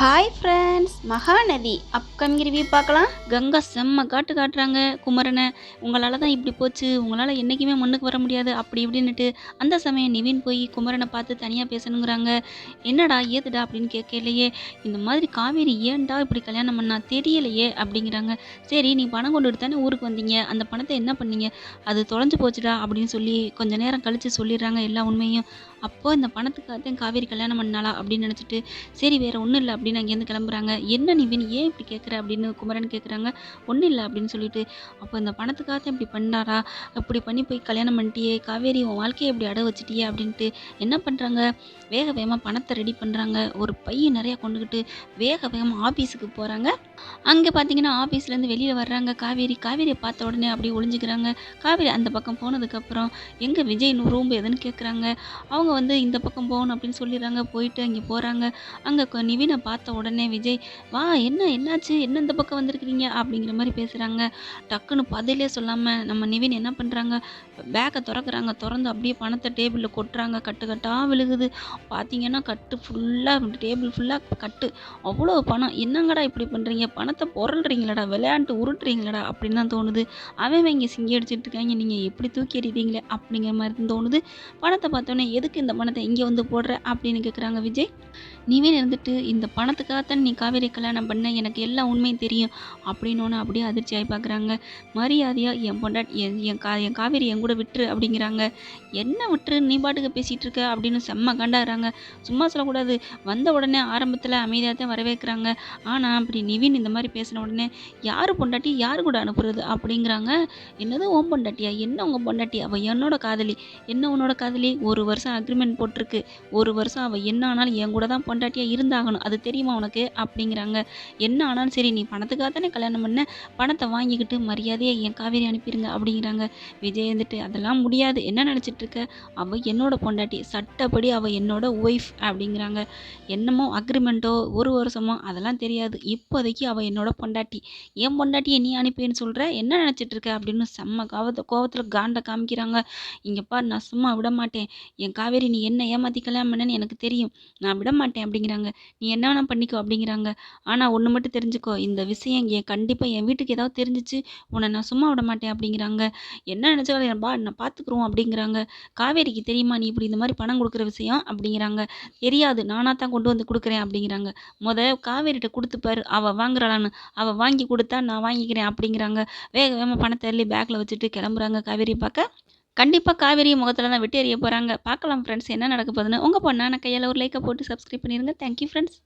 Hi friends Mahanadi upcoming review பார்க்கலாம். கங்கா செம்ம காட்டு காட்டுறாங்க குமரனை. உங்களால் தான் இப்படி போச்சு உங்களால் என்றைக்குமே முன்னுக்கு வர முடியாது அப்படி இப்படின்னுட்டு அந்த சமயம் நிவின் போய் குமரனை பார்த்து தனியாக பேசணுங்கிறாங்க. என்னடா ஏதுடா அப்படின்னு கேட்கலையே. இந்த மாதிரி காவேரி ஏன்டா இப்படி கல்யாணம் பண்ணா தெரியலையே அப்படிங்கிறாங்க. சரி நீ பணம் கொண்டுட்டு தானே ஊருக்கு வந்தீங்க அந்த பணத்தை என்ன பண்ணீங்க? அது தொலைஞ்சு போச்சுடா அப்படின்னு சொல்லி கொஞ்ச நேரம் கழித்து சொல்லிடுறாங்க எல்லா உண்மையும். அப்போது இந்த பணத்துக்காக தான் காவேரி கல்யாணம் பண்ணாளா அப்படின்னு நினச்சிட்டு சரி வேறு ஒன்றும் இல்லை அப்படின்னு அங்கேருந்து கிளம்புறாங்க. என்ன நிவின்? ஏன் இப்படி கேட்குற அப்படின்னு குமரன் கேட்குறாங்க ஒன்றும் இல்லை அப்படின்னு சொல்லிட்டு அப்போ இந்த பணத்துக்காக தான் இப்படி பண்ணாரா? அப்படி பண்ணி போய் கல்யாணம் பண்ணிட்டியே. காவேரி உன் வாழ்க்கையை இப்படி அட வச்சிட்டியே அப்படின்ட்டு என்ன பண்ணுறாங்க வேக வேகமாக பணத்தை ரெடி பண்ணுறாங்க ஒரு பையன் நிறையா கொண்டுக்கிட்டு வேக வேகமாக ஆஃபீஸுக்கு போகிறாங்க அங்கே பார்த்தீங்கன்னா ஆஃபீஸ்லேருந்து வெளியில் வர்றாங்க காவேரி. காவேரியை பார்த்த உடனே அப்படியே ஒளிஞ்சுக்கிறாங்க. காவேரி அந்த பக்கம் போனதுக்கப்புறம் எங்கே விஜய் ரூம் எதுன்னு கேட்குறாங்க அவங்க வந்து இந்த பக்கம் போகணும் அப்படின்னு சொல்லிடுறாங்க. போயிட்டு அங்கே போகிறாங்க அங்கே நிவினை பார்த்து பார்த்த உடனே விஜய் வா என்ன என்னாச்சு? என்ன இந்த பக்கம் வந்திருக்கிறீங்க? அப்படிங்கிற மாதிரி பேசுகிறாங்க டக்குன்னு பதிலே சொல்லாமல் நம்ம நிவின் என்ன பண்ணுறாங்க பேக்கை திறக்கிறாங்க. திறந்து அப்படியே பணத்தை டேபிளில் கொட்டுறாங்க. கட்டு கட்டாக விழுகுது. பார்த்தீங்கன்னா கட்டு ஃபுல்லாக டேபிள் ஃபுல்லாக கட்டு. அவ்வளோ பணம். என்னங்கடா இப்படி பண்ணுறீங்க பணத்தை புரள்றீங்களடா விளையாண்டு உருட்டுறீங்களடா அப்படின்னு தான் தோணுது. அவன் இங்கே சிங்கி அடிச்சிட்டு இருக்காங்க. நீங்கள் எப்படி தூக்கி எறிகிறீங்களே அப்படிங்கிற மாதிரி தான் தோணுது. பணத்தை பார்த்தோன்னே எதுக்கு இந்த பணத்தை இங்கே வந்து போடுற? அப்படின்னு கேட்குறாங்க விஜய். நிவின் இருந்துட்டு இந்த பணம் பணத்துக்காகத்தான் நீ காவேரி கல்யாணம் பண்ண? எனக்கு எல்லா உண்மையும் தெரியும். அப்படின்னு அப்படியே அதிர்ச்சி ஆகி பார்க்குறாங்க. மரியாதையாக என் பொண்டாட்டி என் என் கா என் காவேரி என் கூட விட்டுரு அப்படிங்கிறாங்க. என்ன விட்டுரு? நீ பாட்டுக்கு பேசிகிட்டு இருக்க அப்படின்னு செம்ம கண்டாடுறாங்க. சும்மா சொல்லக்கூடாது. வந்த உடனே ஆரம்பத்தில் அமைதியாக தான் வரவேற்கிறாங்க. ஆனால் அப்படி நிவின் இந்த மாதிரி பேசின உடனே யார் பொண்டாட்டி? யார் கூட அனுப்புறது? அப்படிங்கிறாங்க. என்னது ஓம் பொண்டாட்டியா? என்ன உங்கள் பொண்டாட்டி? அவள் என்னோட காதலி. என்ன உன்னோட காதலி? ஒரு வருஷம் அக்ரிமெண்ட் போட்டிருக்கு. ஒரு வருஷம் அவள் என்ன ஆனாலும் என் கூட தான் பொண்டாட்டியாக இருந்தாகணும். அது தெரியும்? உனக்கு? அப்படிங்கிறாங்க. என்ன ஆனாலும் சரி நீ பணத்துக்காக தானே கல்யாணம் பண்ண? பணத்தை வாங்கிக்கிட்டு மரியாதையை என் காவேரி அனுப்பிடுங்க அப்படிங்கிறாங்க. விஜய் வந்துட்டு அதெல்லாம் முடியாது. என்ன நினச்சிட்டு இருக்க? அவள் என்னோட பொண்டாட்டி. சட்டப்படி அவள் என்னோட ஒய்ஃப் அப்படிங்கிறாங்க. என்னமோ அக்ரிமெண்ட்டோ ஒரு வருஷமோ அதெல்லாம் தெரியாது. இப்போதைக்கு அவள் என்னோட பொண்டாட்டி. என் பொண்டாட்டியை நீ அனுப்பின்னு சொல்கிற என்ன நினச்சிட்டு இருக்க? அப்படின்னு செம்ம காவத்தை கோவத்தில் காண்டை காமிக்கிறாங்க. இங்கேப்பா நான் சும்மா விட மாட்டேன். என் காவேரி நீ என்ன ஏமாற்றி கல்யாணம் பண்ணேன்னு எனக்கு தெரியும். நான் விட மாட்டேன் அப்படிங்கிறாங்க. நீ என்ன வேணால் பண்ணிக்கோ அப்படிங்கிறாங்க. ஆனால் ஒன்று மட்டும் தெரிஞ்சுக்கோ. இந்த விஷயம் என் கண்டிப்பாக என் வீட்டுக்கு ஏதாவது தெரிஞ்சிச்சு. உன்னை நான் சும்மா விட மாட்டேன் அப்படிங்கிறாங்க. என்ன நினச்சாலும் பா நான் பார்த்துக்குறோம் அப்படிங்கிறாங்க. காவேரிக்கு தெரியுமா நீ இப்படி இந்த மாதிரி பணம் கொடுக்குற விஷயம்? அப்படிங்கிறாங்க. தெரியாது. நானாக தான் கொண்டு வந்து கொடுக்குறேன் அப்படிங்கிறாங்க. முத காவேரிட்ட கொடுத்துப்பாரு அவள் வாங்குறாளான்னு. அவள் வாங்கி கொடுத்தா நான் வாங்கிக்கிறேன் அப்படிங்கிறாங்க. வேக வேகமாக பணத்தை அள்ளி பேக்கில் வச்சுட்டு கிளம்புறாங்க காவேரி பார்க்க. கண்டிப்பாக காவேரி முகத்தில் தான் வெட்டி எறிய போகிறாங்க பார்க்கலாம் ஃப்ரெண்ட்ஸ் என்ன நடக்க போகுதுன்னு. உங்கள் பொண்ணான கையில் ஒரு லைக்கை போட்டு சப்ஸ்கிரைப் பண்ணிடுங்க தேங்க்யூ ஃப்ரெண்ட்ஸ்